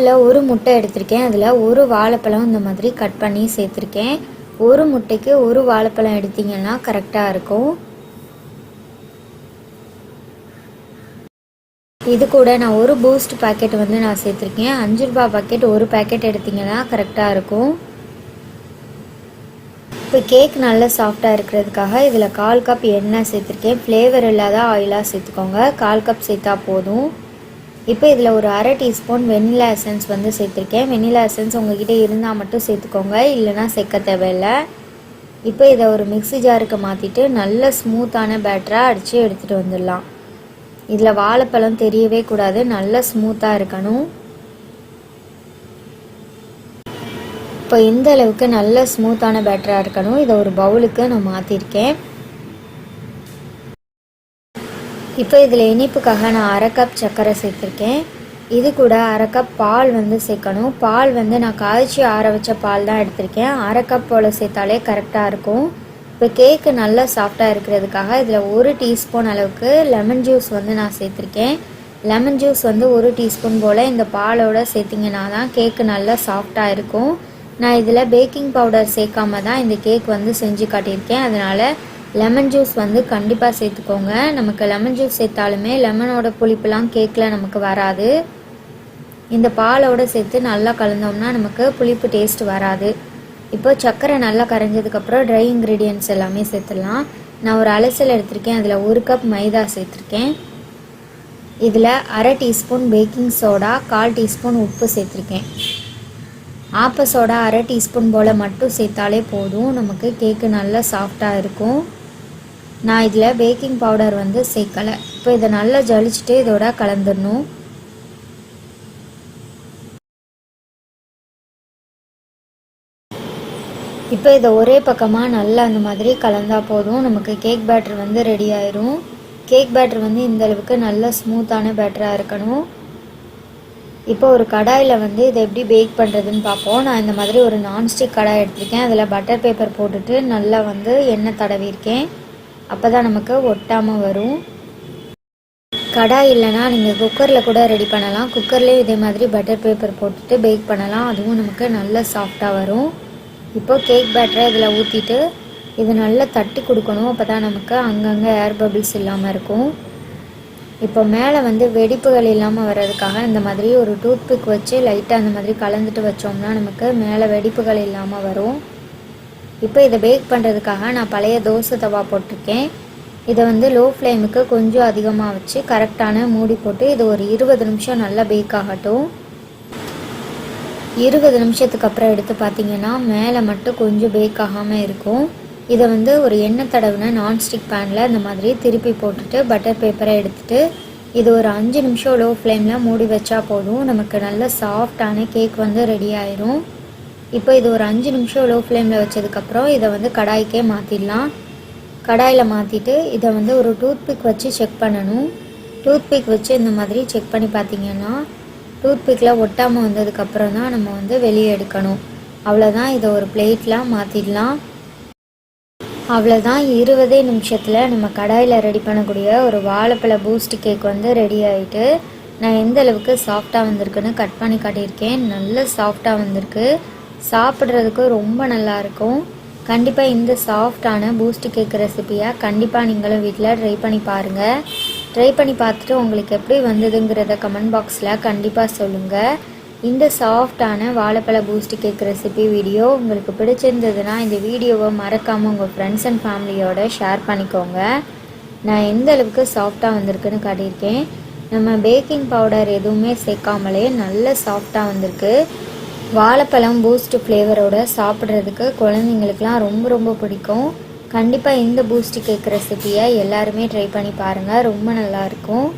பவுலில் ஒரு முட்டை எடுத்திருக்கேன். அதில் ஒரு வாழைப்பழம் இந்த மாதிரி கட் பண்ணி சேர்த்துருக்கேன். ஒரு முட்டைக்கு ஒரு வாழைப்பழம் எடுத்தீங்கன்னா கரெக்டாக இருக்கும். இது கூட நான் ஒரு பூஸ்ட் பாக்கெட் வந்து நான் சேர்த்துருக்கேன். அஞ்சு ரூபா பாக்கெட் ஒரு பாக்கெட் எடுத்தீங்கன்னா கரெக்டாக இருக்கும். இப்போ கேக் நல்லா சாஃப்டாக இருக்கிறதுக்காக இதில் கால் கப் எண்ணெய் சேர்த்துருக்கேன். ஃப்ளேவர் இல்லாத ஆயிலாக சேர்த்துக்கோங்க. கால் கப் சேர்த்தா போதும். இப்போ இதில் ஒரு அரை டீஸ்பூன் வெண்ணிலா எசன்ஸ் வந்து சேர்த்துருக்கேன். வெண்ணிலா எசன்ஸ் உங்ககிட்ட இருந்தால் மட்டும் சேர்த்துக்கோங்க. இல்லைனா சேர்க்க தேவையில்லை. இப்போ இதை ஒரு மிக்ஸி ஜாருக்கு மாற்றிட்டு நல்ல ஸ்மூத்தான பேட்டராக அடித்து எடுத்துகிட்டு வந்துடலாம். இதில் வாழைப்பழம் தெரியவே கூடாது. நல்ல ஸ்மூத்தாக இருக்கணும். இப்போ இந்த அளவுக்கு நல்ல ஸ்மூத்தான பேட்டராக இருக்கணும். இதை ஒரு பவுலுக்கு நான் மாற்றிருக்கேன் இப்போ இதில் இனிப்புக்காக நான் அரை கப் சர்க்கரை சேர்த்துருக்கேன். இது கூட அரை கப் பால் வந்து சேர்க்கணும். பால் வந்து நான் காய்ச்சி ஆற வச்ச பால் தான் எடுத்திருக்கேன். அரை கப் போல் சேர்த்தாலே கரெக்டாக இருக்கும். இப்போ கேக்கு நல்லா சாஃப்டாக இருக்கிறதுக்காக இதில் ஒரு டீஸ்பூன் அளவுக்கு லெமன் ஜூஸ் வந்து நான் சேர்த்துருக்கேன். லெமன் ஜூஸ் வந்து ஒரு டீஸ்பூன் போல் இந்த பாலோட சேர்த்திங்கன்னா தான் கேக்கு நல்லா சாஃப்டாக இருக்கும். நான் இதில் பேக்கிங் பவுடர் சேர்க்காம தான் இந்த கேக் வந்து செஞ்சு காட்டியிருக்கேன். அதனால் லெமன் ஜூஸ் வந்து கண்டிப்பாக சேர்த்துக்கோங்க. நமக்கு லெமன் ஜூஸ் சேர்த்தாலுமே லெமனோட புளிப்புலாம் கேக்கில் நமக்கு வராது. இந்த பாலோட சேர்த்து நல்லா கலந்தோம்னா நமக்கு புளிப்பு டேஸ்ட் வராது. இப்போ சர்க்கரை நல்லா கரைஞ்சதுக்கப்புறம் ட்ரை இன்க்ரீடியன்ட்ஸ் எல்லாமே சேர்த்துடலாம். நான் ஒரு அலசல் எடுத்திருக்கேன் அதில் ஒரு கப் மைதா சேர்த்துருக்கேன். இதில் அரை டீஸ்பூன் பேக்கிங் சோடா கால் டீஸ்பூன் உப்பு சேர்த்துருக்கேன். ஆப்ப சோடா அரை டீஸ்பூன் போல் மட்டும் சேர்த்தாலே போதும். நமக்கு கேக்கு நல்லா சாஃப்டாக இருக்கும். நான் இதில் பேக்கிங் பவுடர் வந்து சேர்க்கலை. இப்போ இதை நல்லா ஜலிச்சுட்டு இதோட கலந்துடணும். இப்போ இதை ஒரே பக்கமாக நல்லா அந்த மாதிரி கலந்தால் போதும். நமக்கு கேக் பேட்டர் வந்து ரெடி ஆயிரும். கேக் பேட்டர் வந்து இந்த அளவுக்கு நல்ல ஸ்மூத்தான பேட்டராக இருக்கணும். இப்போ ஒரு கடாயில் வந்து இதை எப்படி பேக் பண்ணுறதுன்னு பார்ப்போம். நான் இந்த மாதிரி ஒரு நான்ஸ்டிக் கடாய் எடுத்திருக்கேன். அதில் பட்டர் பேப்பர் போட்டுட்டு நல்லா வந்து எண்ணெய் தடவிருக்கேன் அப்போ தான் நமக்கு ஒட்டாமல் வரும். கடாய் இல்லைன்னா நீங்கள் குக்கரில் கூட ரெடி பண்ணலாம். குக்கர்லேயும் இதே மாதிரி பட்டர் பேப்பர் போட்டுட்டு பேக் பண்ணலாம். அதுவும் நமக்கு நல்ல சாஃப்டாக வரும். இப்போ கேக் பேட்டரை இதில் ஊற்றிட்டு இது நல்லா தட்டி கொடுக்கணும். அப்போ தான் நமக்கு அங்கங்கே ஏர் பபிள்ஸ் இல்லாமல் இருக்கும். இப்போ மேலே வந்து வெடிப்புகள் இல்லாமல் வர்றதுக்காக இந்த மாதிரி ஒரு டூத் பிக் வச்சு லைட்டாக அந்த மாதிரி கலந்துட்டு வச்சோம்னா நமக்கு மேலே வெடிப்புகள் இல்லாமல் வரும். இப்போ இதை பேக் பண்ணுறதுக்காக நான் பழைய தோசை தவா போட்டிருக்கேன். இதை வந்து லோ ஃப்ளேமுக்கு கொஞ்சம் அதிகமாக வச்சு கரெக்டான மூடி போட்டு இது ஒரு இருபது நிமிஷம் நல்லா பேக் ஆகட்டும். இருபது நிமிஷத்துக்கு அப்புறம் எடுத்து பார்த்தீங்கன்னா மேலே மட்டும் கொஞ்சம் பேக் ஆகாமல் இருக்கும். இதை வந்து ஒரு எண்ணெய் தடவின நான்ஸ்டிக் பேனில் இந்த மாதிரி திருப்பி போட்டுட்டு பட்டர் பேப்பரை எடுத்துட்டு இது ஒரு அஞ்சு நிமிஷம் லோ ஃப்ளேமில் மூடி வச்சா போதும். நமக்கு நல்ல சாஃப்டான கேக் வந்து ரெடி ஆயிரும். இப்போ இது ஒரு அஞ்சு நிமிஷம் லோ ஃப்ளேமில் வச்சதுக்கப்புறம் இதை வந்து கடாய்க்கே மாற்றிடலாம் கடாயில் மாற்றிட்டு இதை வந்து ஒரு டூத்பிக் வச்சு செக் பண்ணணும். டூத்பிக் வச்சு இந்த மாதிரி செக் பண்ணி பார்த்தீங்கன்னா டூத்பிக்கில் ஒட்டாமல் வந்ததுக்கப்புறம் தான் நம்ம வந்து வெளியே எடுக்கணும். அவ்வளோதான் இதை ஒரு பிளேட்டில் மாற்றிடலாம் அவ்வளோதான் இருபதே நிமிஷத்தில் நம்ம கடாயில் ரெடி பண்ணக்கூடிய ஒரு வாழைப்பழ பூஸ்ட் கேக் வந்து ரெடி ஆகிட்டு நான் எந்த அளவுக்கு சாஃப்டாக வந்திருக்குன்னு கட் பண்ணி காட்டியிருக்கேன். நல்ல சாஃப்டாக வந்திருக்கு. சாப்பிட்றதுக்கு ரொம்ப நல்லாயிருக்கும். கண்டிப்பாக இந்த சாஃப்டான பூஸ்ட் கேக் ரெசிப்பியை கண்டிப்பாக நீங்களும் வீட்டில் ட்ரை பண்ணி பாருங்கள் ட்ரை பண்ணி பார்த்துட்டு உங்களுக்கு எப்படி வந்ததுங்கிறத கமெண்ட் பாக்ஸில் கண்டிப்பாக சொல்லுங்கள் இந்த சாஃப்டான வாழைப்பழ பூஸ்ட் கேக் ரெசிபி வீடியோ உங்களுக்கு பிடிச்சிருந்ததுன்னா இந்த வீடியோவை மறக்காமல் உங்கள் ஃப்ரெண்ட்ஸ் அண்ட் ஃபேமிலியோட ஷேர் பண்ணிக்கோங்க. நான் எந்த அளவுக்கு சாஃப்டாக வந்திருக்குன்னு காட்டியிருக்கேன். நம்ம பேக்கிங் பவுடர் எதுவுமே சேர்க்காமலே நல்ல சாஃப்டாக வந்திருக்கு. வாழைப்பழம் பூஸ்ட் ஃப்ளேவரோட சாப்பிட்றதுக்கு குழந்தைங்களுக்குலாம் ரொம்ப ரொம்ப பிடிக்கும். கண்டிப்பாக இந்த பூஸ்ட் கேக் ரெசிபியை எல்லாருமே ட்ரை பண்ணி பாருங்கள் ரொம்ப நல்லாயிருக்கும்